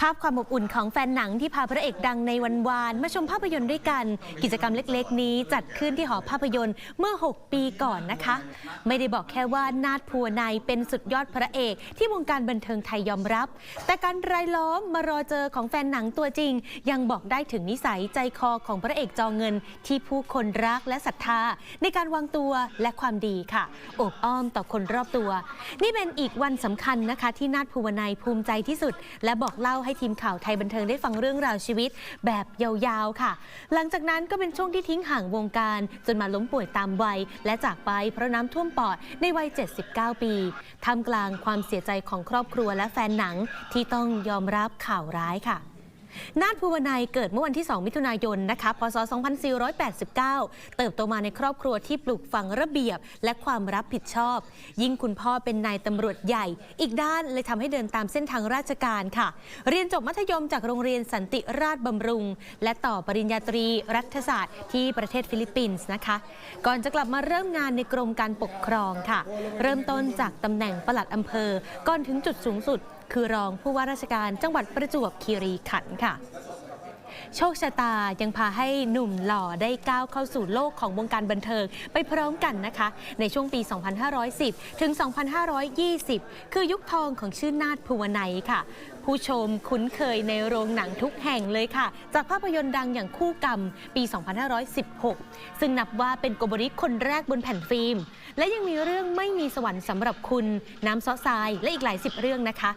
ภาพความอบอุ่นของแฟนหนังที่พาพระเอกดังในวันวานมาชมภาพยนตร์ด้วยกัน กิจกรรมเล็กๆ นี้จัดขึ้นที่หอภาพยนตร์เมื่อ 6 ปีก่อนนะคะ ไม่ได้บอกแค่ว่านาดพัวนายเป็นสุดยอดพระเอก ที่วงการบันเทิงไทยยอมรับ แต่การรายล้อมมารอเจอของแฟนหนังตัวจริง ยังบอกได้ถึงนิสัยใจคอของพระเอกจอเงิน ที่ผู้คนรักและศรัทธา ในการวางตัวและความดีค่ะอบอ้อมต่อคนรอบตัว นี่เป็นอีกวันสำคัญนะคะ ที่นาดภูวนายภูมิใจที่สุด และบอกเล่าให้ทีมข่าวไทยบันเทิงได้ฟังเรื่องราวชีวิตแบบยาวๆค่ะ หลังจากนั้นก็เป็นช่วงที่ทิ้งห่างวงการ จนมาล้มป่วยตามวัย และจากไปเพราะน้ำท่วมปอดในวัย 79 ปีท่ามกลางความเสียใจของครอบครัวและแฟนหนังที่ต้องยอมรับข่าวร้ายค่ะ นาฏภูวนัยเกิดเมื่อวันที่ 2 มิถุนายนนะคะ พศ 2489 เติบโตมาในครอบครัวที่ปลูกฝังระเบียบ และความรับผิดชอบ ยิ่งคุณพ่อเป็นนายตำรวจใหญ่ อีกด้านเลยทำให้เดินตามเส้นทางราชการค่ะ เรียนจบมัธยมจากโรงเรียนสันติราชบำรุง และต่อปริญญาตรีรัฐศาสตร์ที่ประเทศฟิลิปปินส์นะคะ ก่อนจะกลับมาเริ่มงานในกรมการปกครองค่ะ เริ่มต้นจากตำแหน่งปลัดอำเภอ ก่อนถึงจุดสูงสุด คือรองผู้ว่าราชการจังหวัดประจวบคีรีขันธ์ค่ะ โชคชะตายังพาให้หนุ่มหล่อได้ก้าวเข้าสู่โลกของวงการบันเทิงไปพร้อมกันนะคะ ในช่วงปี 2510 ถึง 2520 คือยุคทองของชื่อนาฏภูวนัยค่ะ ผู้ชมคุ้นเคยในโรงหนังทุกแห่งเลยค่ะ จากภาพยนตร์ดังอย่างคู่กรรมปี 2516 ซึ่งนับว่าเป็นโกโบริคนแรกบนแผ่นฟิล์ม และยังมีเรื่องไม่มีสวรรค์สำหรับคุณน้ำซอทราย และอีกหลายสิบเรื่องนะคะ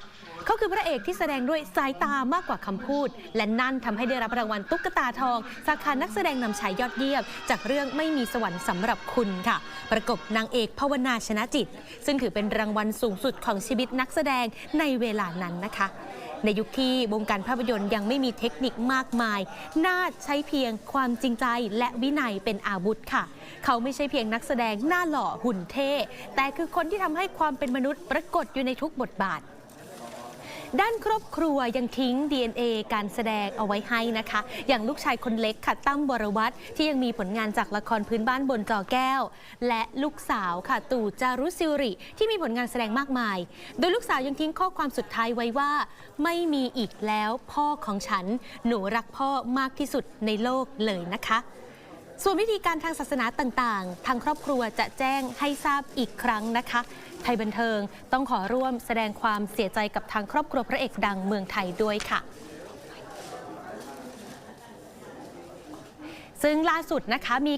เขาคือพระเอกที่แสดงด้วยสายตามากกว่าคำพูด และนั่นทำให้ได้รับรางวัลตุ๊กตาทอง สาขานักแสดงนำชายยอดเยี่ยมจากเรื่องไม่มีสวรรค์สำหรับคุณค่ะ ประกบนางเอกภาวนาชนะจิต ซึ่งถือเป็นรางวัลสูงสุดของชีวิตนักแสดงในเวลานั้นนะคะในยุคที่วงการภาพยนตร์ยังไม่มีเทคนิคมากมาย น่าใช้เพียงความจริงใจและวินัยเป็นอาวุธค่ะ เขาไม่ใช่เพียงนักแสดงหน้าหล่อหุ่นเท่ แต่คือคนที่ทำให้ความเป็นมนุษย์ปรากฏอยู่ในทุกบทบาท ด้านครอบครัวยังทิ้ง DNA การแสดงเอาไว้ให้นะคะ อย่างลูกชายคนเล็กค่ะตั้มบรวัตรที่ยังมีผลงานจากละครพื้นบ้านบนจอแก้ว และลูกสาวค่ะตู่จารุสิริที่มีผลงานแสดงมากมาย โดยลูกสาวยังทิ้งข้อความสุดท้ายไว้ว่า ไม่มีอีกแล้วพ่อของฉัน หนูรักพ่อมากที่สุดในโลกเลยนะคะ ส่วนวิธีการทางศาสนาต่างๆ ทางครอบครัวจะแจ้งให้ทราบอีกครั้งนะคะ ไทยบันเทิงต้องขอร่วมแสดงความเสียใจกับทางครอบครัวพระเอกดังเมืองไทยด้วยค่ะซึ่งล่าสุดนะคะมี